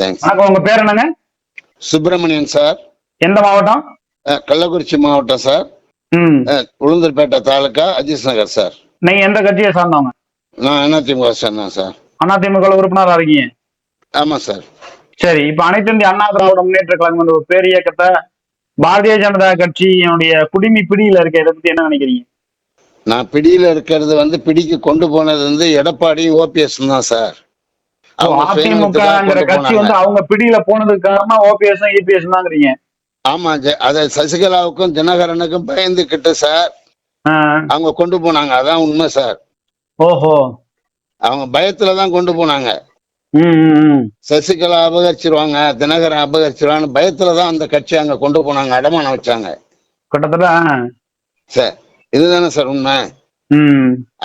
வணக்கம் உங்க பேர் என்னங்க? சுப்பிரமணியன் சார். எந்த மாவட்டம்? கள்ளக்குறிச்சி மாவட்டம் சார். உளுந்தூர்பேட்டை தாலுக்கா அஜித் நகர் சார். நீங்க எந்த கட்சியை சார்ந்தவங்க? நான் அதிமுக சேர்ந்தேன் சார். அதிமுக உறுப்பினரா இருக்கீங்க? ஆமாம் சார். சரி இப்ப அனைத்து இந்திய அண்ணா திராவிட முன்னேற்ற கழகம் ஒரு பேர் இயக்கத்தை பாரதிய ஜனதா கட்சியினுடைய குடிமி பிடியில இருக்க இதை பத்தி என்ன நினைக்கிறீங்க? நான் பிடியில் இருக்கிறது வந்து பிடிக்கு கொண்டு போனது வந்து எடப்பாடி ஓபிஎஸ் தான் சார். அதிமுகங்கிற கட்சி. வந்து அவங்க பிடியில போனதுக்கு காரணம் ஓபிஎஸ் இபிஎஸ் தாங்கிறீங்க. ஆமா அதை சசிகலாவுக்கும் தினகரனுக்கும் பயந்துக்கிட்டு சார் ஆ, அவங்க கொண்டு போனாங்க. அதான் உண்மை சார். ஓஹோ. அவங்க பயத்துல தான் கொண்டு போனாங்க. சசிகலா அபகரிச்சிருவாங்க தினகரன் அபகரிச்சிருவான்னு பயத்துல தான் அந்த கட்சி அங்க கொண்டு போனாங்க அடமானம் வச்சாங்க. கிட்டத்தட்ட சார் இதுதானே சார் உண்மை.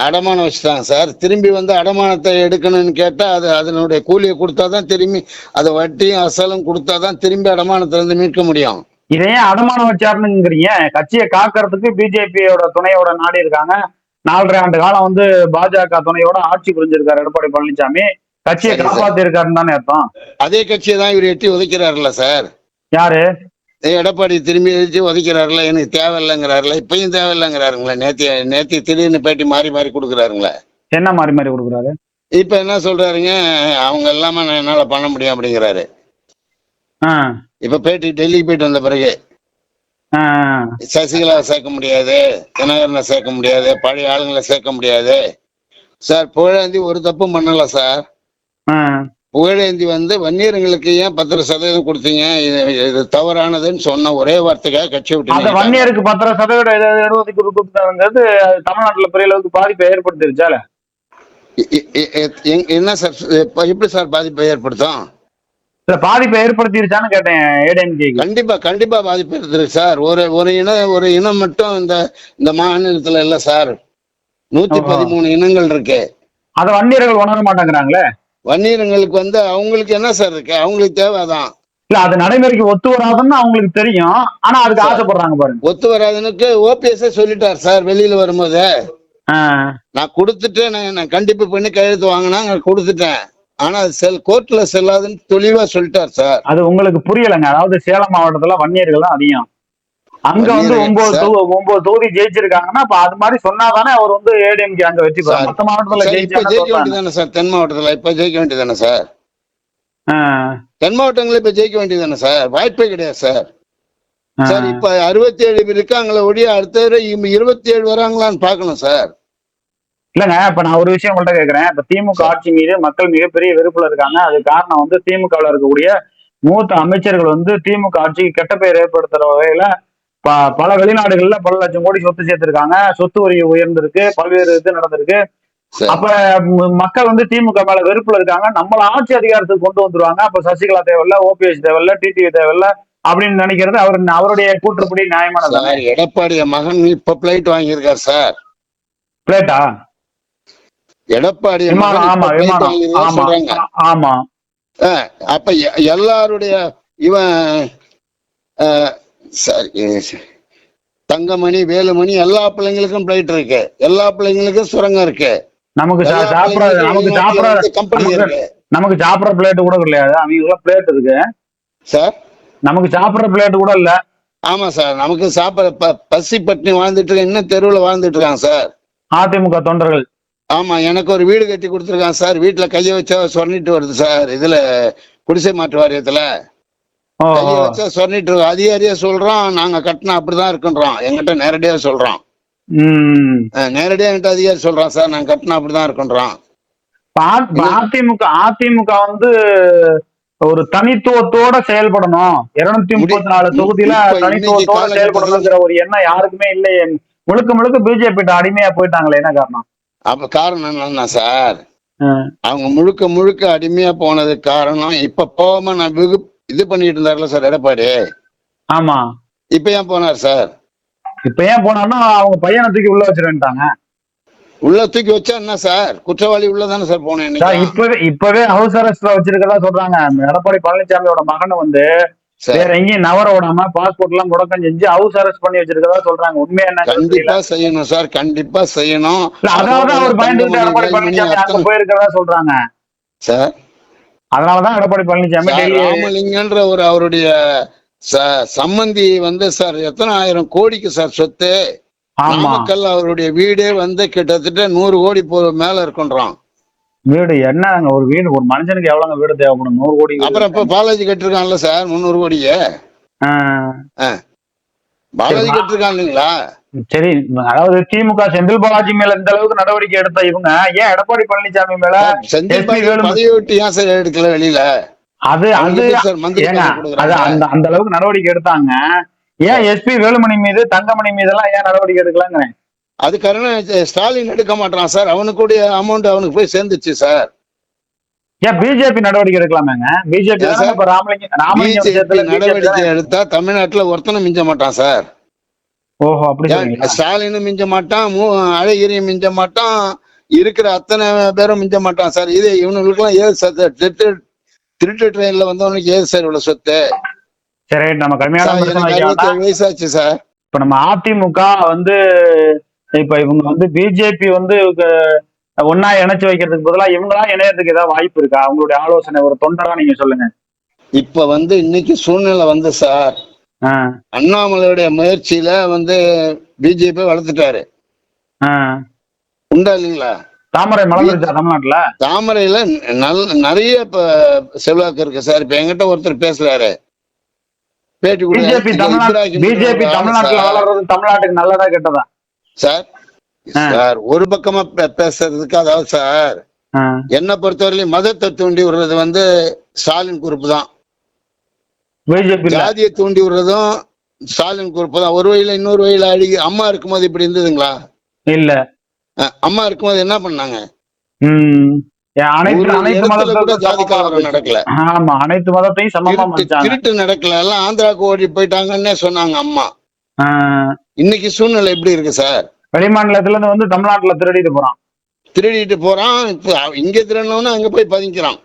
அடமானம் வச்சுட்டாங்க சார். திரும்பி வந்து அடமானத்தை எடுக்கணும்னு கேட்டா அது அதனுடைய கூலியை கொடுத்தாதான் திரும்பி அது வட்டியும் அசலும் கொடுத்தாதான் திரும்பி அடமானத்துல இருந்து மீட்க முடியும். இதை ஏன் அடமானம் வச்சாருன்னுங்கிறீங்க கட்சியை காக்கிறதுக்கு பிஜேபியோட துணையோட நாடி இருக்காங்க. நாலரை ஆண்டு காலம் வந்து பாஜக துணையோட ஆட்சி புரிஞ்சிருக்காரு எடப்பாடி பழனிசாமி. கட்சியை. காப்பாத்தி இருக்காருன்னு தானே அர்த்தம். அதே கட்சியை தான் இவர் எட்டி உதைக்கிறாருல்ல சார். யாரு? எடப்பாடி திரும்பி எழுதி உதைக்கிறாருல எனக்கு தேவையில்லைங்கிறாருல இப்பயும் தேவையில்லைங்கிறாருங்களே நேத்தி நேத்தி திடீர்னு பேட்டி மாறி மாறி கொடுக்குறாருங்களே. என்ன மாறி மாறி கொடுக்குறாரு? இப்ப என்ன சொல்றாருங்க அவங்க இல்லாம நான் என்னால பண்ண முடியும் அப்படிங்கிறாரு. இப்ப பேட்டி டெல்லிக்கு போயிட்டு வந்த பிறகு ஆ, சசிகலாவை சேர்க்க முடியாது தினகரனை சேர்க்க முடியாது பழைய ஆளுங்களை சேர்க்க முடியாது. சார் புகழேந்தி ஒரு தப்பும் பண்ணல சார். புகழேந்தி வந்து வன்னியர்களுக்கு ஏன் பத்து சதவீதம் கொடுத்தீங்க? இது தவறானதுன்னு சொன்ன ஒரே வார்த்தைக்காக கட்சி விட்டு அந்த. வன்னியருக்கு பத்திர சதவீத இடஒதுக்கீடு கொடுத்தாங்கிறது தமிழ்நாட்டுல பெரிய அளவுக்கு பாதிப்பை ஏற்படுத்திருச்சால என்ன சார் இப்ப எப்படி சார் பாதிப்பை ஏற்படுத்தும்? இல்ல பாதிப்பை ஏற்படுத்திருச்சான்னு கேட்டேன் கண்டிப்பா கண்டிப்பா பாதிப்பு இருக்குது சார். ஒரு ஒரு இனம் ஒரு இனம் மட்டும் இந்த இந்த மாநிலத்துல இல்ல சார். நூத்தி. பதிமூணு இனங்கள் இருக்கு. அதை வன்னியர்கள் உணர மாட்டேங்கிறாங்களே? வன்னியர்களுக்கு வந்து அவங்களுக்கு என்ன சார் இருக்கு? அவங்களுக்கு தேவைதான். இல்ல அது நடைமுறைக்கு ஒத்து வராதுன்னு அவங்களுக்கு தெரியும். ஆனா அதுக்கு ஆசைப்படுறாங்க பாருங்க. ஒத்து வராதுனுக்கு ஓபிஎஸ் சொல்லிட்டார் சார் வெளியில வரும்போது. நான் கொடுத்துட்டேன் நான் கண்டிப்பு பண்ணி கையெழுத்து வாங்கினா நான் கொடுத்துட்டேன். ஆனா அது செல் கோர்ட்ல செல்லாதுன்னு தெளிவா சொல்லிட்டார் சார். அது உங்களுக்கு புரியலைங்க. அதாவது சேலம் மாவட்டத்துல வன்னியர்கள் தான் அதிகம். அங்க வந்து ஒன்பது ஒன்பது தொகுதி ஜெயிச்சிருக்காங்கன்னா அப்ப அது மாதிரி சொன்னாதானே அவர் வந்து ஏடிஎம்கே அங்க வெற்றி பெறும் சார், மத்த மாவட்டத்துல ஜெயிக்க வேண்டியதானே சார்? தென் மாவட்டத்துல இப்ப ஜெயிக்க வேண்டியதானே சார்? தென் மாவட்டங்களில் இப்ப ஜெயிக்க வேண்டியதானே சார்? வாய்ப்பே கிடையாது சார். சார் இப்ப அறுபத்தி ஏழு இருக்காங்களே ஒழிய அடுத்த இருபத்தி ஏழு வராங்களான்னு பார்க்கணும் சார். இல்லங்க இப்ப நான் ஒரு விஷயம் உங்கள்ட்ட கேக்குறேன். இப்ப திமுக ஆட்சி மீது மக்கள் மிகப்பெரிய வெறுப்புல இருக்காங்க. அது காரணம் வந்து திமுகவில் இருக்கக்கூடிய மூத்த அமைச்சர்கள் வந்து திமுக ஆட்சிக்கு கெட்ட பெயர் ஏற்படுத்துற வகையில பல வெளிநாடுகள்ல பல லட்சம் கோடி சொத்து சேர்த்திருக்காங்க. சொத்து வரி உயர்ந்திருக்கு. பல்வேறு இது நடந்திருக்கு. அப்ப மக்கள் வந்து திமுக மேல வெறுப்புல இருக்காங்க. நம்மள ஆட்சி அதிகாரத்துக்கு கொண்டு வந்துருவாங்க. அப்ப சசிகலா தேவையில்ல ஓபிஎஸ் தேவையில்ல டிடிவி தேவையில்ல அப்படின்னு நினைக்கிறது அவர் அவருடைய கூற்றுப்படி நியாயமானது. எடப்பாடி மகன் இப்ப பிளைட் வாங்கியிருக்கார் சார். பிளேட்டா எடப்பாடி விமானம் ஆமா அப்ப எல்லாருடைய இவன் சாரி தங்கமணி வேலுமணி எல்லா பிள்ளைங்களுக்கும் பிளைட் இருக்கு. எல்லா பிள்ளைங்களுக்கும் சுரங்கம் இருக்கு. நமக்கு சாப்பிட நமக்கு சாப்பிட கம்பெனி இருக்கு. நமக்கு சாப்பிடுற பிளேட் கூட கிடையாது அவங்க பிளேட் இருக்கு. சார் நமக்கு சாப்பிடுற பிளேட் கூட இல்ல. ஆமா சார் நமக்கு சாப்பிட பசி பட்டினி வாழ்ந்துட்டு இருக்க இன்னும் தெருவுல வாழ்ந்துட்டு இருக்காங்க சார் அதிமுக தொண்டர்கள். ஆமா எனக்கு ஒரு வீடு கட்டி கொடுத்துருக்கான் சார் வீட்டுல கைய வச்சா சொன்னிட்டு வருது சார் இதுல குடிசை மாற்று வாரியத்துல. ஓ, கைய ஓ. வச்சா சொன்னிட்டு இருக்கு அதிகாரியா சொல்றோம் நாங்க கட்டினா அப்படிதான் இருக்குன்றோம் எங்கிட்ட நேரடியா சொல்றோம். அஹ் நேரடியா என்கிட்ட அதிகாரி சொல்றான் சார் நாங்க கட்டினா அப்படிதான் இருக்குன்றோம் அதிமுக அதிமுக வந்து ஒரு தனித்துவத்தோட செயல்படணும் இருநூத்தி முப்பத்தி நாலு தொகுதியில தனித்துவத்தோட செயல்படணுங்கிற ஒரு எண்ணம் யாருக்குமே இல்லையே முழுக்க முழுக்க பிஜேபி அடிமையா போயிட்டாங்களே என்ன காரணம் அப்ப காரணம் என்னன்னா சார். அவங்க முழுக்க முழுக்க அடிமையா போனதுக்கு காரணம் இப்ப போகாம நான் வெகு இது பண்ணிட்டு இருந்தாருல சார் எடப்பாடி? ஆமா. இப்ப ஏன் போனார் சார்? இப்ப ஏன் போனான்னா அவங்க பையனை தூக்கி உள்ள வச்சிருக்காங்க உள்ள தூக்கி வச்சா என்ன சார்? குற்றவாளி உள்ளதானே சார் போனேன் சார் இன்னைக்கு இப்பவே இப்பவே ஹவுஸ் அரெஸ்ட்ல வச்சிருக்கதா சொல்றாங்க. எடப்பாடி பழனிசாமியோட மகனை வந்து சார். வேற எங்கேயும் நவர விடாம பாஸ்போர்ட் எல்லாம் முடக்கம் செஞ்சு ஹவுஸ் அரெஸ்ட் பண்ணி வச்சிருக்கதா சொல்றாங்க. உண்மையா என்ன கண்டிப்பா செய்யணும் சார் கண்டிப்பா செய்யணும். அதாவது அவர் பயந்துட்டு எடப்பாடி பழனிசாமி அங்க போயிருக்கிறதா சொல்றாங்க. சார்? அதனாலதான் எடப்பாடி பழனிசாமி ராமலிங்கன்ற ஒரு அவருடைய சம்மந்தி வந்து சார் எத்தனை ஆயிரம் கோடிக்கு சார் சொத்து? நாமக்கல் அவருடைய வீடே வந்து கிட்டத்தட்ட நூறு கோடி போ மேல இருக்குன்றான். வீடு என்னங்க ஒரு வீடு ஒரு மனுஷனுக்கு எவ்வளவுங்க வீடு தேவைப்படும்? நூறு கோடி. அப்புறம் இப்ப பாலாஜி கட்டிருக்கான்ல சார் முந்நூறு கோடியே பாலாஜி. கட்டிருக்கான் இல்லைங்களா? சரி அதாவது திமுக செந்தில் பாலாஜி மேல இந்த அளவுக்கு நடவடிக்கை எடுத்த இவங்க ஏன் எடப்பாடி பழனிசாமி மேல செந்தில் SP பாலாஜி வேலுமணி- பதவி விட்டு ஏன் சார் எடுக்கல வெளியில? அது அது அது அந்த அந்த அளவுக்கு நடவடிக்கை எடுத்தாங்க. ஏன் எஸ்பி வேலுமணி மீது தங்கமணி மீதெல்லாம் ஏன் நடவடிக்கை எடுக்கலாங்க அது காரணம் ஸ்டாலின் எடுக்க மாட்டான் சார். அவனுக்குடைய அமௌண்ட் அவனுக்கு போய் சேர்ந்துச்சு சார். ஏன் பிஜேபி நடவடிக்கை எடுக்கலாமேங்க? பிஜேபி ஏன் சார்? இப்ப ராமலிங்க ராமலிங்க பிஜேபி விஷயத்துல நடவடிக்கை எடுத்தா தமிழ்நாட்டுல ஒருத்தனும் மிஞ்ச மாட்டான் சார். ஓஹோ அப்படி ஸ்டாலினும் மிஞ்ச மாட்டான் அழகிரியும் மிஞ்ச மாட்டான் இருக்கிற அத்தனை பேரும் மிஞ்ச மாட்டான் சார். இது இவனுங்களுக்குலாம் ஏது சார்? திருட்டு திருட்டு ட்ரெயின்ல வந்தவனுக்கு ஏது சார் இவ்வளவு சொத்து? சரி நம்ம கம்மியான வயசாச்சு சார். இப்ப நம்ம அதிமுக வந்து இப்ப இவங்க வந்து பிஜேபி வந்து ஒண்ணா இணைச்சு வைக்கிறதுக்கு பதிலா இவங்களா இணையறதுக்கு ஏதாவது வாய்ப்பு இருக்கா? அவங்களுடைய ஆலோசனை ஒரு தொண்டரா நீங்க சொல்லுங்க. இப்ப வந்து இன்னைக்கு சூழ்நிலை வந்து சார் அண்ணாமலையுடைய முயற்சியில வந்து பிஜேபி வளர்த்துட்டாரு. உண்டா இல்லைங்களா தாமரை மலர்ந்துருச்சா தமிழ்நாட்டுல தாமரையில நல் நிறைய இப்ப செல்வாக்கு இருக்கு சார் இப்ப என்கிட்ட ஒருத்தர் பேசுறாரு பேட்டி. பிஜேபி பிஜேபி தமிழ்நாட்டுல. வளர்றது தமிழ்நாட்டுக்கு நல்லதா கெட்டதா சார். சார் ஒரு பக்கமா பேசுறதுக்கு அதாவது சார் என்னை பொறுத்தவரையிலும் மதத்தை தூண்டி விடுறது வந்து ஸ்டாலின் குரூப் தான் ஜாதியை தூண்டி விடுறதும் ஸ்டாலின் குரூப் தான். ஒரு வழியில இன்னொரு வழியில அடி அம்மா இருக்கும்போது இப்படி இருந்ததுங்களா? இல்ல. அம்மா இருக்கும்போது என்ன பண்ணாங்க. நடக்கல. ஆமா அனைத்து மதத்தையும் சமமா திருட்டு நடக்கல. எல்லாம் ஆந்திராவுக்கு ஓடி போயிட்டாங்கன்னே சொன்னாங்க அம்மா. இன்னைக்கு சூழ்நிலை எப்படி இருக்கு சார்? வெளிமாநிலத்துல இருந்து வந்து தமிழ்நாட்டுல திருடிட்டு போறான். திருடிட்டு போறான். இப்ப இங்க திருடனவன அங்க போய் பதிக்கிறான்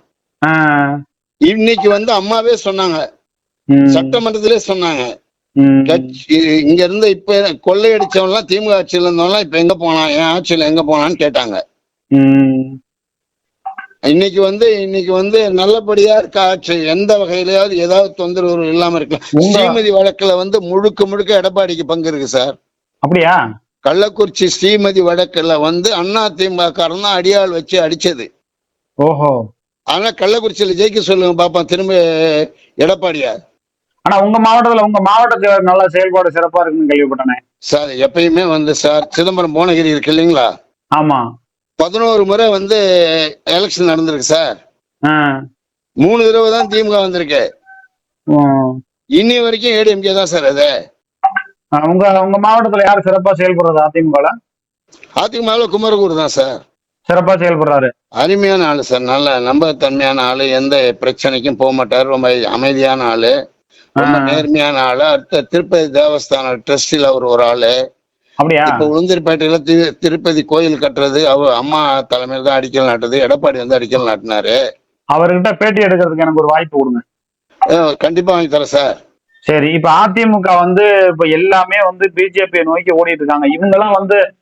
இன்னைக்கு வந்து அம்மாவே சொன்னாங்க. சட்டமன்றத்திலே சொன்னாங்க. இங்க இருந்து இப்ப கொள்ளையடிச்சவன் எல்லாம் திமுக ஆட்சியில இருந்தவன்லாம் இப்ப எங்க போனான் என் ஆட்சியில எங்க போனான்னு கேட்டாங்க. இன்னைக்கு வந்து இன்னைக்கு வந்து நல்லபடியா இருக்க ஆட்சி எந்த வகையிலயாவது ஏதாவது தொந்தரவு இல்லாம இருக்கலாம். ஸ்ரீமதி வழக்குல வந்து முழுக்க முழுக்க எடப்பாடிக்கு பங்கு இருக்கு சார். அப்படியா? கள்ளக்குறிச்சி ஸ்ரீமதி வழக்குல வந்து அண்ணா திமுக காரன் தான் அடியாள் வச்சு அடிச்சது. ஓஹோ. ஆனா கள்ளக்குறிச்சியில ஜெயிக்க சொல்லுங்க பாப்போம் திரும்ப எடப்பாடியா ஆனா உங்க மாவட்டத்துல உங்க மாவட்டத்துல நல்ல செயல்பாடு சிறப்பா இருக்குன்னு கேள்விப்பட்டேனே. சார் எப்பயுமே வந்து சார் சிதம்பரம் புவனகிரி இருக்கு இல்லைங்களா? ஆமா. பதினோரு முறை வந்து எலெக்ஷன் நடந்திருக்கு சார். மூணு தடவை தான் திமுக வந்திருக்கு. இன்னி வரைக்கும் ஏடிஎம்கே தான் சார் அது. உங்க உங்க மாவட்டத்துல யார் சிறப்பா செயல்படுறது அதிமுக அதிமுகவில் குமரகுரு தான் சார். சிறப்பா செயல்படுறாரு. அருமையான ஆளு சார் நல்ல நம்பகத்தன்மையான ஆளு எந்த பிரச்சனைக்கும் போக மாட்டார் ரொம்ப அமைதியான ஆளு. ரொம்ப. நேர்மையான ஆளு. அடுத்த திருப்பதி தேவஸ்தான ட்ரஸ்டில் அவர் ஒரு ஆளு. அப்படியா? இப்ப உளுந்தூர்பேட்டையில திரு- திருப்பதி கோயில் கட்டுறது அவர் அம்மா தலைமையில் தான் அடிக்கல் நாட்டுது எடப்பாடி வந்து அடிக்கல் நாட்டினாரு. அவர்கிட்ட பேட்டி எடுக்கிறதுக்கு எனக்கு ஒரு வாய்ப்பு கொடுங்க. கண்டிப்பா வாங்கி தரேன் சார். சரி இப்ப அதிமுக வந்து இப்ப எல்லாமே வந்து பிஜேபி நோக்கி ஓடிட்டு இருக்காங்க. இவங்க எல்லாம் வந்து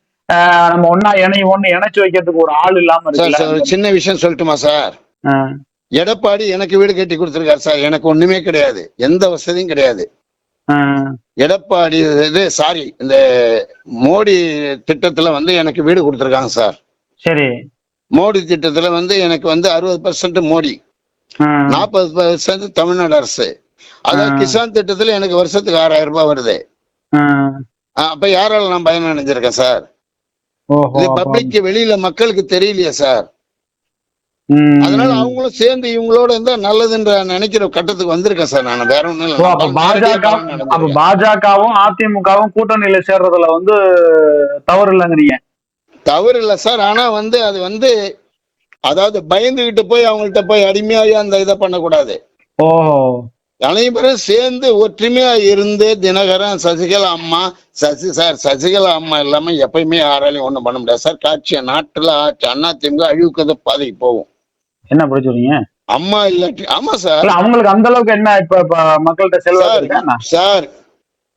நம்ம ஒன்னா இணை ஒண்ணு இணைச்சு வைக்கிறதுக்கு ஒரு ஆள் இல்லாம இருக்குல்ல? சின்ன விஷயம் சொல்லட்டுமா சார்? எடப்பாடி எனக்கு வீடு கட்டி கொடுத்துருக்காரு சார். எனக்கு ஒண்ணுமே கிடையாது. எந்த வசதியும் கிடையாது. எடப்பாடி இது சாரி இந்த மோடி திட்டத்துல வந்து எனக்கு வீடு கொடுத்துருக்காங்க சார். சரி. மோடி திட்டத்துல வந்து எனக்கு வந்து அறுபது பர்சன்ட் மோடி. நாற்பது பர்சன்ட் தமிழ்நாடு அரசு. ஆ. கிசான் திட்டத்துல எனக்கு வருஷத்துக்கு ஆறாயிரம் ரூபாய் வருது. அப்ப யாரால நான் பயன் அடைஞ்சிருக்கேன் சார் இது அப்போ- பப்ளிக் வெளியில மக்களுக்கு தெரியலையே சார். அதனால அவங்களும் சேர்ந்து இவங்களோட இருந்தா நல்லதுன்ற நினைக்கிற கட்டத்துக்கு வந்திருக்கேன் சார் நான். வேற ஒண்ணும் அப்ப இல்ல பாஜக அப்ப. பாஜகவும் அதிமுகவும் கூட்டணியில சேர்றதுல வந்து தவறு இல்லைங்கிறீங்க. தவறு இல்ல சார். ஆனா வந்து அது வந்து அதாவது பயந்துகிட்டு போய் அவங்கள்ட்ட போய் அடிமையாகி அந்த இதை பண்ணக்கூடாது. ஓ அனைவரும் சேர்ந்து ஒற்றுமையா இருந்து தினகரன் சசிகலா அம்மா சசி சார் சசிகலா அம்மா இல்லாம எப்பயுமே யாராலையும் ஒண்ணும் பண்ண முடியாது சார். காட்சிய நாட்டுல ஆட்சி அண்ணா திமுக அழிவுக்கு பாதைக்கு போகும். என்ன படிச்சுறீங்க அம்மா இல்லாட்டி ஆமா சார். இல்ல அவங்களுக்கு அந்த அளவுக்கு என்ன இப்ப மக்கள்கிட்ட செல்வாக்கு சார்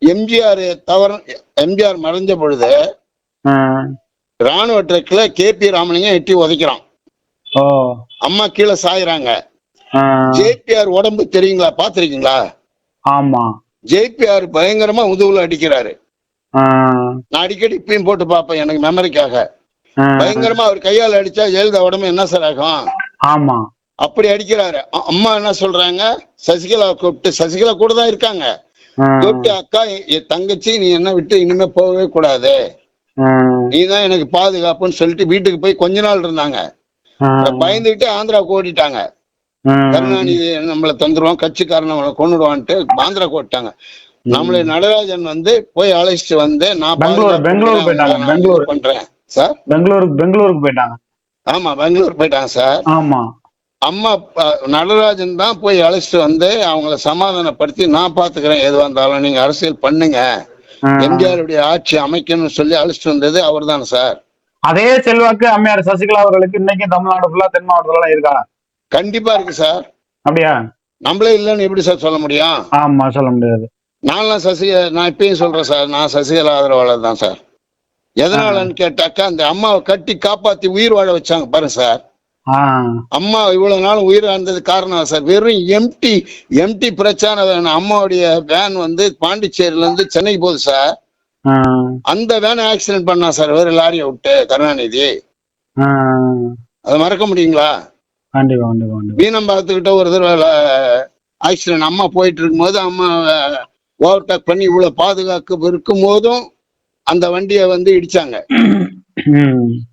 எம்ஜிஆர் தவறு எம்ஜிஆர் மறைஞ்ச பொழுது. ராணுவ ட்ரக்ல கே பி ராமலிங்கம் எட்டி உதைக்கிறான் அம்மா கீழே சாயுறாங்க. ஜேபிஆர் உடம்பு தெரியுங்களா? பாத்திருக்கீங்களா ஆமா. ஜேபிஆர் பயங்கரமா முதுகுல அடிக்கிறாரு. நான் அடிக்கடி இப்பயும் போட்டு பார்ப்பேன் எனக்கு மெமரிக்காக பயங்கரமா அவர் கையால அடிச்சா ஜெயலலிதா உடம்பு என்ன சார் ஆகும்? ஆமா. அப்படி அடிக்கிறாரு. அம்மா என்ன சொல்றாங்க? சசிகலா கூப்பிட்டு சசிகலா கூட தான் இருக்காங்க. கூப்பிட்டு அக்கா என் தங்கச்சி நீ என்ன விட்டு இனிமே போகவே கூடாது. ஆ, நீ தான் எனக்கு பாதுகாப்புன்னு சொல்லிட்டு வீட்டுக்கு போய் கொஞ்ச நாள் இருந்தாங்க. பயந்துகிட்டு ஆந்திராவுக்கு ஓடிட்டாங்க. கருணாநிதி நம்மளை தந்துருவான் கட்சிக்காரன் நம்மளை கொண்டுடுவான்ட்டு ஆந்திராவுக்கு ஓடிட்டாங்க. நம்மளை நடராஜன் வந்து போய் அழைச்சிட்டு வந்து நான் பெங்களூர், பெங்களூர் போயிட்டாங்க, பெங்களூர். பண்றேன். சார்? பெங்களூருக்கு பெங்களூருக்கு போயிட்டாங்க. ஆமா பெங்களூர் போயிட்டாங்க சார். ஆமா. அம்மா நடராஜன் தான் போய் அழைச்சிட்டு வந்து அவங்கள சமாதானப்படுத்தி நான் பாத்துக்கிறேன். எது வந்தாலும் நீங்க அரசியல் பண்ணுங்க. எம்ஜிஆருடைய ஆட்சி அமைக்கணும்னு சொல்லி அழைச்சிட்டு வந்தது அவர் தான் சார். அதே செல்வாக்கு அம்மையார் சசிகலா அவர்களுக்கு இன்னைக்கும் தமிழ்நாடு ஃபுல்லா தென் மாவட்டத்துல எல்லாம் இருக்கா? கண்டிப்பா இருக்கு சார். அப்படியா? நம்மளே இல்லைன்னு எப்படி சார் சொல்ல முடியும்? ஆமா சொல்ல முடியாது. நான்லாம் சசி நான் இப்பயும் சொல்றேன் சார். நான் சசிகலா ஆதரவாளர் தான் சார். எதனாலன்னு கேட்டாக்கா அந்த அம்மாவை கட்டி காப்பாத்தி உயிர் வாழ வச்சாங்க பாருங்க சார். அம்மா இவ்வளவு நாள் உயிர் வாழ்ந்தது காரணம் சார் வெறும் எம்டி எம்டி பிரச்சார வேன் அம்மாவுடைய வேன் வந்து பாண்டிச்சேரியில இருந்து சென்னைக்கு போகுது சார். அந்த வேன் ஆக்சிடென்ட் பண்ணா சார் வேற லாரியை விட்டு கருணாநிதி. அதை மறக்க முடியுங்களா? கண்டிப்பா வீணம்பாக்கத்துக்கிட்ட ஒரு தடவை ஆக்சிடென்ட் அம்மா போயிட்டு இருக்கும்போது அம்மா ஓவர்டேக் பண்ணி இவ்வளவு பாதுகாப்பு இருக்கும் போதும் அந்த வண்டியை வந்து இடிச்சாங்க.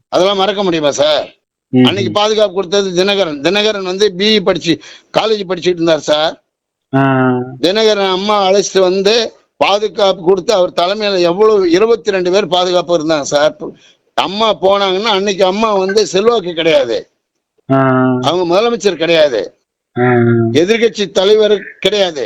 அதெல்லாம் மறக்க முடியுமா சார். அன்னைக்கு பாதுகாப்பு கொடுத்தது தினகரன். தினகரன் வந்து பிஇ படிச்சு காலேஜ் படிச்சுட்டு இருந்தார் சார். தினகரன் அம்மா அழைச்சிட்டு வந்து பாதுகாப்பு கொடுத்து அவர் தலைமையில எவ்வளவு இருபத்தி ரெண்டு பேர் பாதுகாப்பு இருந்தாங்க சார். அம்மா போனாங்கன்னா அன்னைக்கு அம்மா வந்து செல்வாக்கு கிடையாது. அவங்க முதலமைச்சர் கிடையாது. எதிர்கட்சி தலைவர் கிடையாது.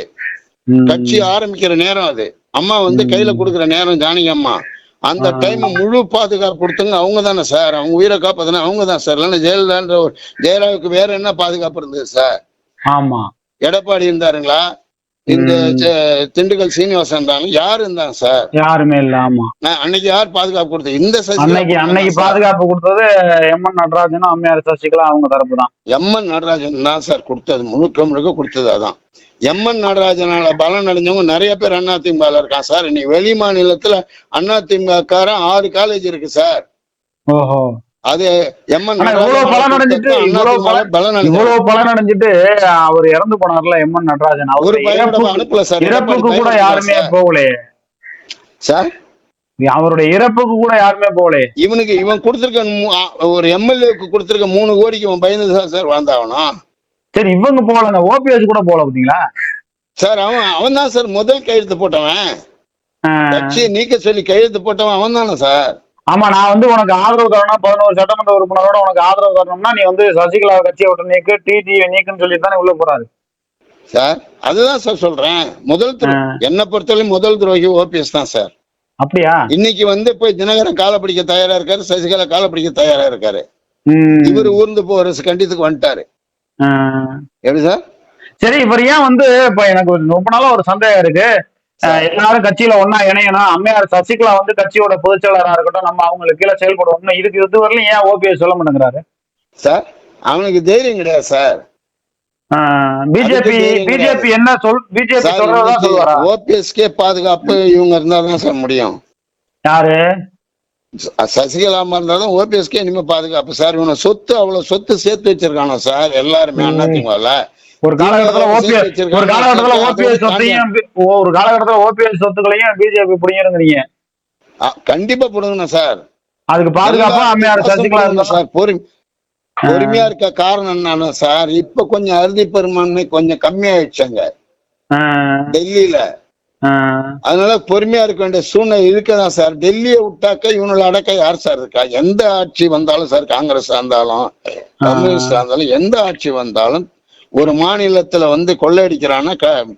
கட்சி ஆரம்பிக்கிற நேரம் அது. அம்மா வந்து கையில கொடுக்குற நேரம் ஜானகி அம்மா. அந்த டைம் முழு பாதுகாப்பு கொடுத்தவங்க அவங்க தானே சார்? அவங்க உயிரை காப்பாத்தினா அவங்க தான் சார். இல்லைன்னா ஜெயலலிதான்ற ஒரு ஜெயலலிதாவுக்கு வேற என்ன பாதுகாப்பு இருந்தது சார்? ஆமா. எடப்பாடி இருந்தாருங்களா? இந்த திண்டுக்கல் சீனிவாசன் இருந்தாங்க யார் இருந்தாங்க சார்? யாருமே இல்ல ஆமா. அன்னைக்கு யார் பாதுகாப்பு கொடுத்தது? இந்த அன்னைக்கு அன்னைக்கு. பாதுகாப்பு கொடுத்தது எம் என் நடராஜனும் அம்மையார் சசிகலா அவங்க தரப்பு தான். எம்என் நடராஜன் தான் சார் கொடுத்தது. முழுக்க முழுக்க கொடுத்தது அதான். எம்என் நடராஜனால பலன் அடைஞ்சவங்க நிறைய பேர் அதிமுக இருக்கான் சார். இன்னைக்கு வெளி மாநிலத்துல அதிமுக காரன் ஆறு காலேஜ் இருக்கு சார். ஓஹோ. அது எம்என் இவ்வளவு பலன் அடைஞ்சிட்டு இவ்வளவு பலன் பலன் அடைஞ்சு இவ்வளவு பலன் அடைஞ்சிட்டு அவர் இறந்து போனார்ல எம் என் நடராஜன். அவர் அனுப்பல சார். இறப்புக்கு கூட யாருமே சார். போகலையே சார்? அவருடைய இறப்புக்கு கூட யாருமே போகலையே இவனுக்கு இவன் கொடுத்திருக்க ஒரு எம்எல்ஏக்கு கொடுத்திருக்க மூணு கோடிக்கு இவன் பயந்து தான் சார் வாழ்ந்தாகணும். சரி இவங்க போகலங்க ஓபிஎஸ் கூட போகல பாத்தீங்களா? சார் அவன் அவன் தான் சார் முதல் கையெழுத்து போட்டவன். கட்சியை நீக்க சொல்லி கையெழுத்து போட்டவன் அவன் தானே சார். ஆமா நான் வந்து உனக்கு ஆதரவு தரணும் பதினோரு சட்டமன்ற உறுப்பினரோட உனக்கு ஆதரவு தரணும்னா நீ வந்து சசிகலா கட்சியை விட்டு நீக்கு டிடி நீக்குன்னு சொல்லி தானே உள்ள போறாரு. சார் அதுதான் சார் சொல்றேன். முதல். என்னை பொறுத்தவரையும் முதல் துரோகி ஓபிஎஸ் தான் சார். அப்படியா? இன்னைக்கு வந்து போய் தினகரன் காலை பிடிக்க தயாரா இருக்காரு சசிகலா காலை பிடிக்க தயாரா இருக்காரு. இவர் ஊர்ந்து போற கண்டித்துக்கு வந்துட்டாரு. எப்படி சார்? சரி இவர் ஏன் வந்து இப்ப எனக்கு ரொம்ப நாளா ஒரு சந்தேகம் இருக்கு. எல்லாரும் கட்சியில ஒன்னா இணையணும். அம்மையார் சசிகலா வந்து கட்சியோட பொதுச் இருக்கட்டும் நம்ம அவங்களுக்கு கீழே செயல்படுவோம்னு இதுக்கு இது வரலையும் ஏன் ஓபிஎஸ் சொல்ல மாட்டேங்கிறாரு? சார் அவனுக்கு தைரியம் கிடையாது சார். பிஜேபி பிஜேபி என்ன சொல் பிஜேபி சொல்றதா சொல்லுவாரா? ஓபிஎஸ்கே பாதுகாப்பு இவங்க இருந்தாதான் சார் முடியும். யாரு? சசிகலா இருந்தாலும் ஓபிஎஸ்கே இனிமே பாதுகாப்பு. சார் இவனை சொத்து அவ்வளவு சொத்து சேர்த்து வச்சிருக்கானோ சார்? எல்லாருமே ம். அதிமுகல ஒரு காலகட்டத்துல ஓபிஎஸ். ஒரு காலகட்டத்துல ஓபிஎஸ் சொத்தையும் ஒரு காலகட்டத்துல ஓபிஎஸ் சொத்துக்களையும் பிஜேபி பிடிங்கிறீங்க கண்டிப்பா போடுங்கண்ணா சார். அதுக்கு பாதுகாப்பா அம்மையார் சசிகலா இருந்தா சார். பொறுமை பொறுமையா இருக்க காரணம் என்னன்னா சார் இப்ப கொஞ்சம் அறுதி பெரும்பான்மை கொஞ்சம் கம்மியாயிடுச்சாங்க. டெல்லியில. அதனால பொறுமையா இருக்க வேண்டிய சூழ்நிலை இருக்கதான் சார். டெல்லியை விட்டாக்க இவனோட அடக்க யார் சார் இருக்கா? எந்த ஆட்சி வந்தாலும் சார் காங்கிரஸ் இருந்தாலும் கம்யூனிஸ்ட் இருந்தாலும் எந்த ஆட்சி வந்தாலும் ஒரு மாநிலத்துல வந்து கொள்ளையடிக்கிறான்னா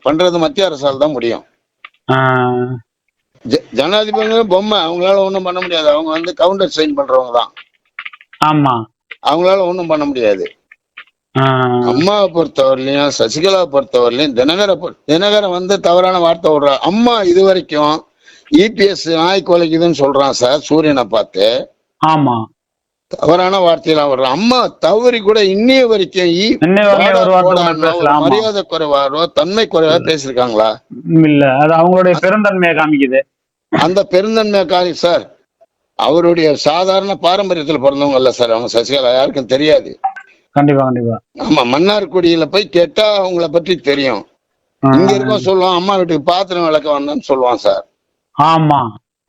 பண்றது மத்திய அரசால் தான் முடியும். ஜனாதிபதி பொம்மை அவங்களால ஒண்ணும் பண்ண முடியாது. அவங்க வந்து கவுண்டர் சைன் பண்றவங்க தான். ஆமா. அவங்களால ஒண்ணும் பண்ண முடியாது. அம்மாவை பொறுத்தவரையிலையும் சசிகலாவை பொறுத்தவரையிலையும் தினகரை தினகரன் வந்து தவறான வார்த்தை விடுறா. அம்மா இது வரைக்கும் இபிஎஸ் நாய் கொலைக்குதுன்னு சொல்றான் சார் சூரியனை பார்த்து. ஆமா. தவறான வார்த்தையெல்லாம் வர்றோம் அம்மா தவறி கூட இன்னைய வரைக்கும். மரியாதை குறைவாரோ தன்மை குறைவா பேசிருக்காங்களா இல்ல அது அவங்களுடைய பெருந்தன்மையை காமிக்குது. அந்த பெருந்தன்மைக்காரி சார் அவருடைய சாதாரண பாரம்பரியத்துல பிறந்தவங்க இல்ல சார். அவங்க சசிகலா யாருக்கும் தெரியாது. கண்டிப்பா கண்டிப்பா. ஆமா மன்னார்குடியில போய் கேட்டா அவங்கள பற்றி தெரியும். இங்க இருக்கோம் சொல்லுவான் அம்மா வீட்டுக்கு பாத்திரம் விளக்க வந்தேன்னு சொல்லுவான் சார். ஆமா.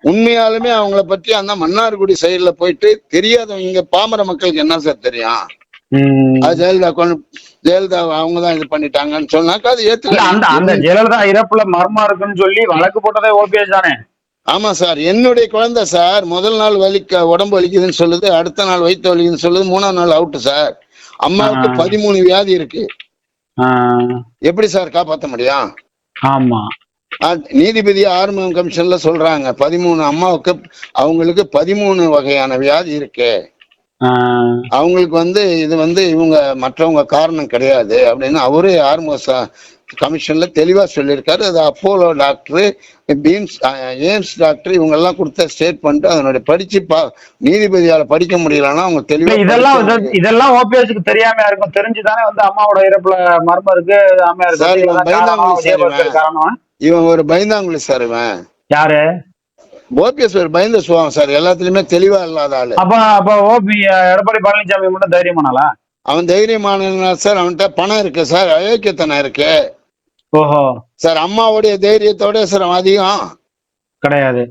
உண்மையாலுமே அவங்கள பற்றி அந்த மன்னார்குடி சைடுல போயிட்டு தெரியாதவங்க இங்க பாமர மக்களுக்கு என்ன சார் தெரியும். அது ஜெயலலிதா ஜெயலலிதா அவங்க தான் இது பண்ணிட்டாங்கன்னு சொன்னாக்கா அது இல்ல அந்த அந்த ஏத்துக்க ஜெயலலிதா இறப்புல மர்மம் இருக்குன்னு சொல்லி வழக்கு போட்டதே ஓபிஎஸ் தானே? ஆமா சார். என்னுடைய குழந்தை சார் முதல் நாள் வலிக்க உடம்பு வலிக்குதுன்னு சொல்லுது அடுத்த நாள் வயிற்று வலிக்குதுன்னு சொல்லுது மூணாம் நாள் அவுட்டு சார். அம்மாவுக்கு. பதிமூணு வியாதி இருக்கு. எப்படி சார் காப்பாத்த முடியும்? ஆமா. நீதிபதி ஆறுமுகம் கமிஷன்ல சொல்றாங்க பதிமூணு அம்மாவுக்கு அவங்களுக்கு பதிமூணு வகையான வியாதி இருக்கு. அவங்களுக்கு வந்து இது வந்து இவங்க மற்றவங்க காரணம் கிடையாது அப்படின்னு அவரே ஆறுமுக கமிஷன்ல தெளிவா சொல்லியிருக்காரு. அது Apollo doctor PIMS AIIMS doctor இவங்க எல்லாம் கொடுத்த ஸ்டேட்மெண்ட் அதனுடைய படிச்சு பா நீதிபதியால படிக்க முடியலன்னா அவங்க தெளிவா இதெல்லாம் இதெல்லாம் ஓபிஎஸ்க்கு தெரியாம இருக்கும் தெரிஞ்சுதானே வந்து அம்மாவோட இறப்புல மர்மம் இருக்கு அம்மையார் சார், சசிகலா இவன் தான் காரணம், இவன். ஒரு பயந்தாங்குழி சார் இவன். யாரு? ஓபிஎஸ் ஒரு பயந்த சுவாங்க சார் எல்லாத்துலயுமே தெளிவா இல்லாத ஆளு. அப்ப அப்ப ஓபி எடப்பாடி பழனிசாமி மட்டும் தைரியமானாலா அவன் தைரியமான சார் அவன்கிட்ட பணம் இருக்கு சார் அயோக்கியத்தனம் இருக்கு. ஓஹோ. சார் அம்மாவுடைய தைரியத்தோட சார் அதிகம். கிடையாது.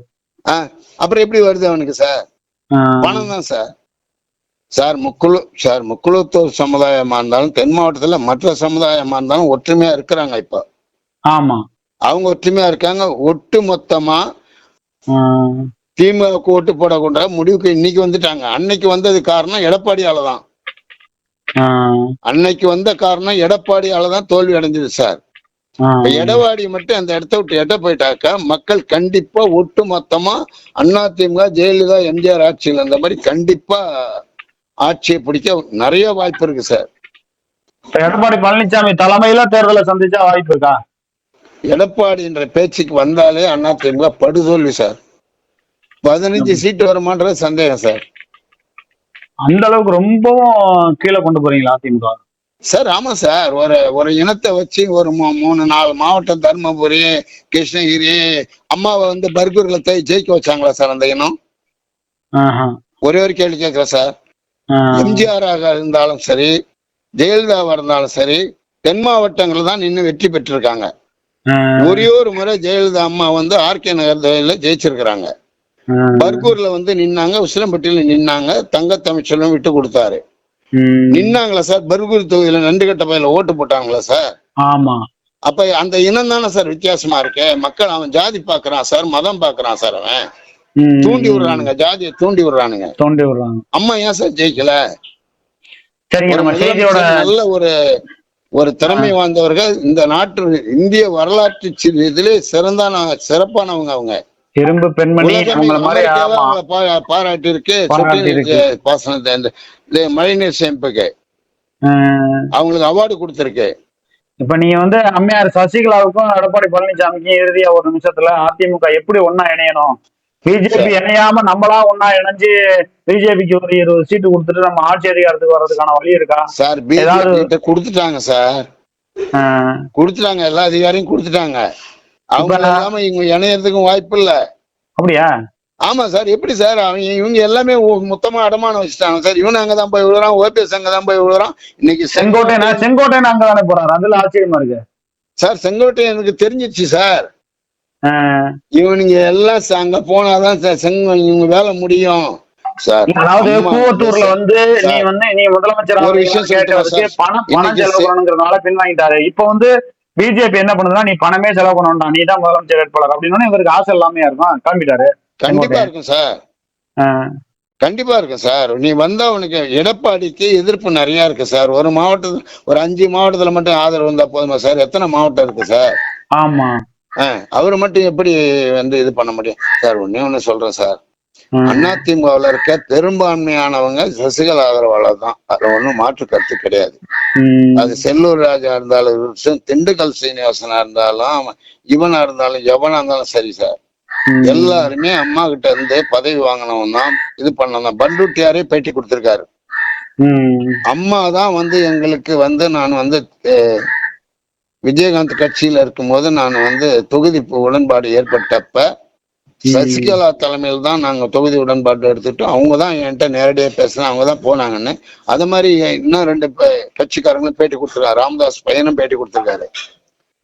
ஆ, அப்புறம் எப்படி வருது அவனுக்கு சார்? பணம் தான் சார். சார் முக்குழு சார் முக்குழுத்தூர் சமுதாயமா இருந்தாலும் தென் மாவட்டத்துல மற்ற சமுதாயமா இருந்தாலும் ஒற்றுமையா இருக்கிறாங்க இப்போ. ஆமா. அவங்க ஒற்றுமையா இருக்காங்க. ஒட்டு மொத்தமா திமுக ஓட்டு போடக்கூட முடிவுக்கு இன்னைக்கு வந்துட்டாங்க. அன்னைக்கு வந்தது காரணம் எடப்பாடியால தான் அன்னைக்கு வந்த காரணம் எடப்பாடியால தான் தோல்வி அடைஞ்சது சார். எடப்பாடி மட்டும் அந்த இடத்த விட்டு எட்ட போயிட்டாக்கா மக்கள் கண்டிப்பா ஒட்டு மொத்தமா அதிமுக ஜெயலலிதா எம்ஜிஆர் ஆட்சியில் அந்த மாதிரி கண்டிப்பா ஆட்சியை பிடிக்க நிறைய வாய்ப்பு இருக்கு சார். எடப்பாடி பழனிசாமி தலைமையில தேர்தலை சந்திச்சா வாய்ப்பு இருக்கா? எடப்பாடின்ற பேச்சுக்கு வந்தாலே அதிமுக படுதோல்வி சார். பதினஞ்சு சீட்டு வருமான்றது சந்தேகம் சார். அந்த அளவுக்கு ரொம்பவும் கீழே கொண்டு போறீங்களா அதிமுக சார் ஆமா சார் ஒரு ஒரு இனத்தை வச்சு ஒரு மூ- மூணு நாலு மாவட்டம் தருமபுரி கிருஷ்ணகிரி அம்மாவை வந்து பர்கூர்ல போய் ஜெயிக்க வச்சாங்களா சார் அந்த இனம். ஒரே ஒரு கேள்வி கேட்கிறேன் சார். எம்ஜிஆராக இருந்தாலும் சரி ஜெயலலிதாவா இருந்தாலும் சரி தென் மாவட்டங்கள் தான் நின்று வெற்றி பெற்றிருக்காங்க. ஒரே ஒரு முறை ஜெயலலிதா அம்மா வந்து ஆர்கே நகர் தொகுதியில ஜெயிச்சிருக்கிறாங்க. பர்கூர்ல வந்து நின்னாங்க உசிலம்பட்டியில நின்னாங்க தங்க தமிழ்ச்செல்வம் விட்டு கொடுத்தாரு. நின்னாங்களா சார்? பர்கூர் தொகுதியில நண்டுகட்ட பயில ஓட்டு போட்டாங்களா சார்? ஆமா. அப்ப அந்த இனம் தானே சார் வித்தியாசமா இருக்கு? மக்கள் அவன் ஜாதி பாக்குறான் சார் மதம் பாக்குறான் சார் அவன். தூண்டி விடுறானுங்க ஜாதியை தூண்டி விடுறானுங்க. தோண்டி விடுறாங்க. அம்மா ஏன் சார் ஜெயிக்கல? நல்ல ஒரு ஒரு திறமை வாய்ந்தவர்கள் இந்த நாட்டு இந்திய வரலாற்று இதிலே சிறந்தான சிறப்பானவங்க அவங்க. இரும்பு பெண்மணி பாராட்டி இருக்கு பாசனத்தை இந்த மழைநீர் சேமிப்புக்கு. அவங்களுக்கு அவார்டு கொடுத்திருக்கு. இப்ப நீங்க வந்து அம்மையார் சசிகலாவுக்கும் எடப்பாடி பழனிசாமிக்கும் இறுதியா ஒரு நிமிஷத்துல அதிமுக எப்படி ஒன்னா இணையணும்? பிஜேபி இணையாம நம்மளா ஒன்னா இணைஞ்சு பிஜேபிக்கு ஒரு இருபது சீட்டு கொடுத்துட்டு நம்ம ஆட்சி அதிகாரத்துக்கு வர்றதுக்கான வழி இருக்கா? சார் பிஜேபி கொடுத்துட்டாங்க சார். கொடுத்துட்டாங்க எல்லா அதிகாரியும் கொடுத்துட்டாங்க. அவங்க இல்லாம இவங்க இணையறதுக்கும் வாய்ப்பு இல்ல. அப்படியா? ஆமா சார் எப்படி சார்? அவங்க இவங்க எல்லாமே மொத்தமா அடமானம் வச்சுட்டாங்க சார். இவனு அங்கதான் போய் விழுறான் ஓபிஎஸ் அங்கதான் போய் விழுறான். இன்னைக்கு செங்கோட்டையன்? செங்கோட்டையன் அங்கதானே போறாரு? அதுல ஆச்சரியமா இருக்கு. சார் செங்கோட்டை எனக்கு தெரிஞ்சிருச்சு சார். இவனுங்க எல்லாம் அங்க போனாதான் சார் செங்க இவங்க வேலை முடியும். சார் அதாவது கூவத்தூர்ல வந்து நீ வந்து நீ முதலமைச்சர் ஒரு விஷயம் கேட்டதுக்கு? பணம் பணம் செலவு பண்ணணுங்கிறதுனால பின்வாங்கிட்டாரு. இப்ப வந்து பிஜேபி என்ன பண்ணுதுன்னா நீ பணமே செலவு பண்ண நீ தான் முதலமைச்சர் வேட்பாளர் அப்படின்னு இவருக்கு ஆசை எல்லாமே இருக்கும். கிளம்பிட்டாரு கண்டிப்பா இருக்கும் சார். கண்டிப்பா இருக்கும் சார். நீ வந்தா உனக்கு எடப்பாடிக்கு எதிர்ப்பு நிறைய இருக்கு சார். ஒரு மாவட்டத்துல ஒரு அஞ்சு மாவட்டத்துல மட்டும் ஆதரவு வந்தா போதுமா சார்? எத்தனை மாவட்டம் இருக்கு சார்? ஆமா. அவர் மட்டும் எப்படி வந்து இது பண்ண முடியும்? சார் ஒண்ணே ஒண்ணு சொல்றேன் சார். அதிமுகவில் இருக்க பெரும்பான்மையானவங்க சசிகலா ஆதரவாளர் தான் அதுல ஒண்ணும் மாற்று கருத்து கிடையாது. அது செல்லூர் ராஜா இருந்தாலும் திண்டுக்கல் சீனிவாசனா இருந்தாலும் இவனா இருந்தாலும் எவனா இருந்தாலும் சரி சார். எல்லாருமே அம்மா கிட்ட இருந்து பதவி வாங்கினவன் தான் இது பண்ணதான் பண்டுட்டியாரே பேட்டி கொடுத்திருக்காரு. அம்மா தான் வந்து எங்களுக்கு வந்து நான் வந்து விஜயகாந்த் கட்சியில இருக்கும்போது நான் வந்து தொகுதி உடன்பாடு ஏற்பட்டப்ப சசிகலா தலைமையில் தான் நாங்க தொகுதி உடன்பாடு எடுத்துட்டோம் அவங்க தான் என்கிட்ட நேரடியா பேசினா அவங்க தான் போனாங்கன்னு அது மாதிரி இன்னும் ரெண்டு கட்சிக்காரங்களும் பேட்டி கொடுத்துருக்காரு ராமதாஸ் பையனும் பேட்டி கொடுத்துருக்காரு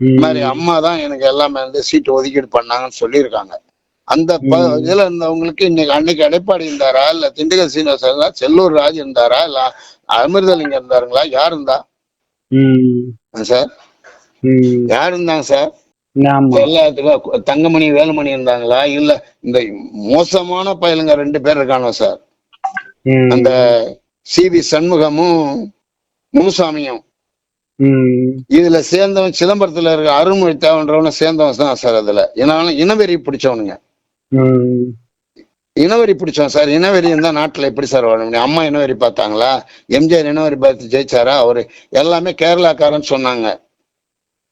இந்த ம். மாதிரி அம்மா தான் எனக்கு எல்லாமே வந்து சீட்டு ஒதுக்கீடு பண்ணாங்கன்னு சொல்லியிருக்காங்க அந்த. இதுல இருந்தவங்களுக்கு இன்னைக்கு அன்னைக்கு எடப்பாடி இருந்தாரா இல்ல திண்டுக்கல் சீனிவாசன் இருந்தா செல்லூர் ராஜ் இருந்தாரா இல்ல அமிர்தலிங்க இருந்தாருங்களா யார் இருந்தா. சார். யார் இருந்தாங்க சார் எல்லாத்துக்கும் தங்கமணி வேலுமணி இருந்தாங்களா? இல்ல இந்த மோசமான பயலுங்க ரெண்டு பேர் இருக்கானோ சார். அந்த சி வி சண்முகமும் முனுசாமியும். இதுல சேர்ந்தவன் சிதம்பரத்துல இருக்க அருண்மொழி தேவன்றவன சேர்ந்தவன் தான் சார் அதுல. ஏன்னா இனவெறி பிடிச்சவனுங்க. இனவெறி பிடிச்சோம் சார். இனவெறி இருந்தா நாட்டுல எப்படி சார் வாழ முடியும்? அம்மா இனவெறி பார்த்தாங்களா? எம்ஜிஆர் இனவெறி பார்த்து ஜெயிச்சாரா? அவரு எல்லாமே கேரளாக்காரன்னு சொன்னாங்க.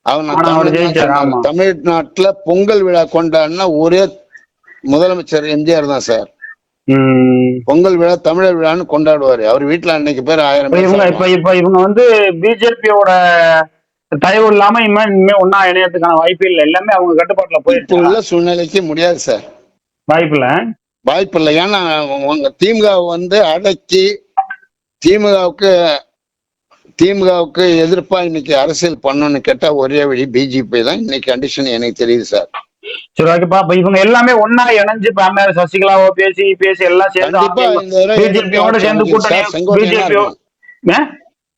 அவன். தமிழ்நாட்டுல பொங்கல் விழா கொண்டாடினா ஒரே முதலமைச்சர் எம்ஜிஆர் தான் சார். பொங்கல் விழா தமிழர் விழான்னு கொண்டாடுவாரு. அவர் வீட்டுல அன்னைக்கு பேர் ஆயிரம் இவங்க இப்ப. இப்ப இவங்க வந்து பிஜேபியோட தயவு இல்லாம இனிமே ஒன்னா இணையத்துக்கான வாய்ப்பு இல்லை. எல்லாமே அவங்க கட்டுப்பாட்டுல போயிடுச்சு. உள்ள சூழ்நிலைக்கு முடியாது சார். வாய்ப்பு இல்ல வாய்ப்பு இல்லை. ஏன்னா உங்க திமுக வந்து அடக்கி திமுகவுக்கு திமுகவுக்கு எதிர்ப்பா இன்னைக்கு அரசியல் பண்ணணும்னு கேட்டா ஒரே வழி பிஜேபி தான். இன்னைக்கு கண்டிஷன் எனக்கு தெரியுது சார் சரி ஓகேப்பா இப்ப இவங்க எல்லாமே ஒன்னா இணைஞ்சு அம்மையார் சசிகலாவோ பேசி பேசி எல்லாம் சேர்ந்து பிஜேபியோட சேர்ந்து சார், கூட்டணி பிஜேபியோ.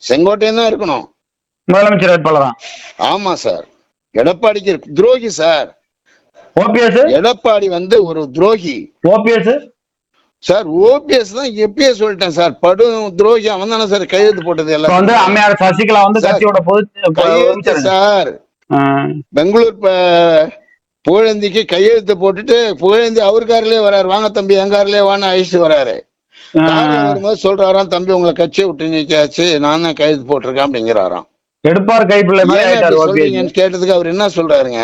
செங்கோட்டையன் தான் இருக்கணும். முதலமைச்சர் வேட்பாளர்? தான் ஆமா சார் எடப்பாடிக்கு துரோகி சார் ஓபிஎஸ் எடப்பாடி வந்து ஒரு துரோகி. ஓபிஎஸ் சார் ஓபிஎஸ் தான் எப்பயே சொல்லிட்டேன் சார். படு துரோகி அவன் தானே சார் கையெழுத்து போட்டது இப்ப வந்து எல்லாம் அம்மையார் சசிகலா வந்து கட்சியோட பொது சார். பெங்களூர் புகழேந்திக்கு கையெழுத்து போட்டுட்டு புகழேந்தி அவர் கார்லயே வராரு. வாங்க தம்பி என் கார்லயே வான்னு அழிச்சிட்டு வராரு. கார்ல வரும்போது சொல்றாராம் தம்பி உங்களை கட்சியை விட்டு நீக்காச்சு நான் தான் கையெழுத்து போட்டிருக்கேன் அப்படிங்கிறாராம். எடுப்பார் கைப்பிள்ளை கேட்டதுக்கு அவர் என்ன சொல்றாருங்க?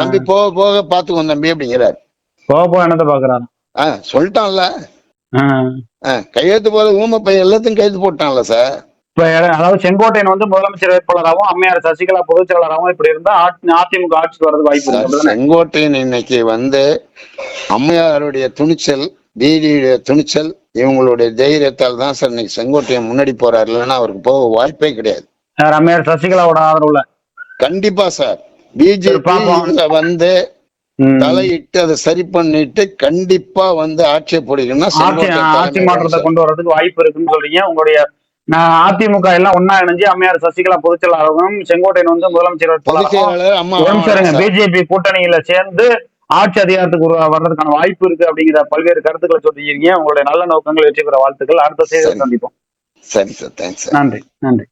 தம்பி போக போக பாத்துக்கோ தம்பி அப்படிங்கிறாரு. போக போக என்னத்த பாக்குறாரு? ஆ சொல்லிட்டான்ல கையெழுத்து போற ஊமை பையன் எல்லாத்தையும் கையெழுத்து போட்டான்ல சார் இப்ப அதாவது செங்கோட்டையன் வந்து முதலமைச்சர் வேட்பாளராகவும் அம்மையார் சசிகலா பொதுச் செயலாளராகவும் இப்படி இருந்தா ஆட்சி- அதிமுக ஆட்சிக்கு வரதுக்கு வாய்ப்பு? செங்கோட்டையன் இன்னைக்கு வந்து அம்மையாருடைய துணிச்சல் டிடியுடைய துணிச்சல் இவங்களுடைய தைரியத்தால் தான் சார் இன்னைக்கு செங்கோட்டையன் முன்னாடி போறாரு இல்லைன்னா அவருக்கு போக வாய்ப்பே கிடையாது யார் அம்மையார் சசிகலாவோட ஆதரவுல கண்டிப்பா சார். பிஜேபி வந்து. தலையிட்டு அதை சரி பண்ணிட்டு கண்டிப்பா வந்து ஆட்சியை பிடிக்கணும்னா ஆட்சி மாற்றத்தை. கொண்டு வர்றதுக்கு வாய்ப்பு இருக்குன்னு சொல்றீங்க. உங்களுடைய நான் அதிமுக எல்லாம் ஒன்னா இணைஞ்சு அம்மையார் சசிகலா பொதுச் செயலாளரும் செங்கோட்டையன் வந்து முதலமைச்சர். பிஜேபி கூட்டணியில சேர்ந்து ஆட்சி அதிகாரத்துக்கு வர்றதுக்கான வாய்ப்பு இருக்கு அப்படிங்கிற பல்வேறு கருத்துக்களை சொல்லியிருக்கீங்க. உங்களுடைய நல்ல நோக்கங்கள் வெற்றி பெற வாழ்த்துக்கள். அடுத்த செய்தி. சந்திப்போம். சரி சார். தேங்க்ஸ் நன்றி நன்றி.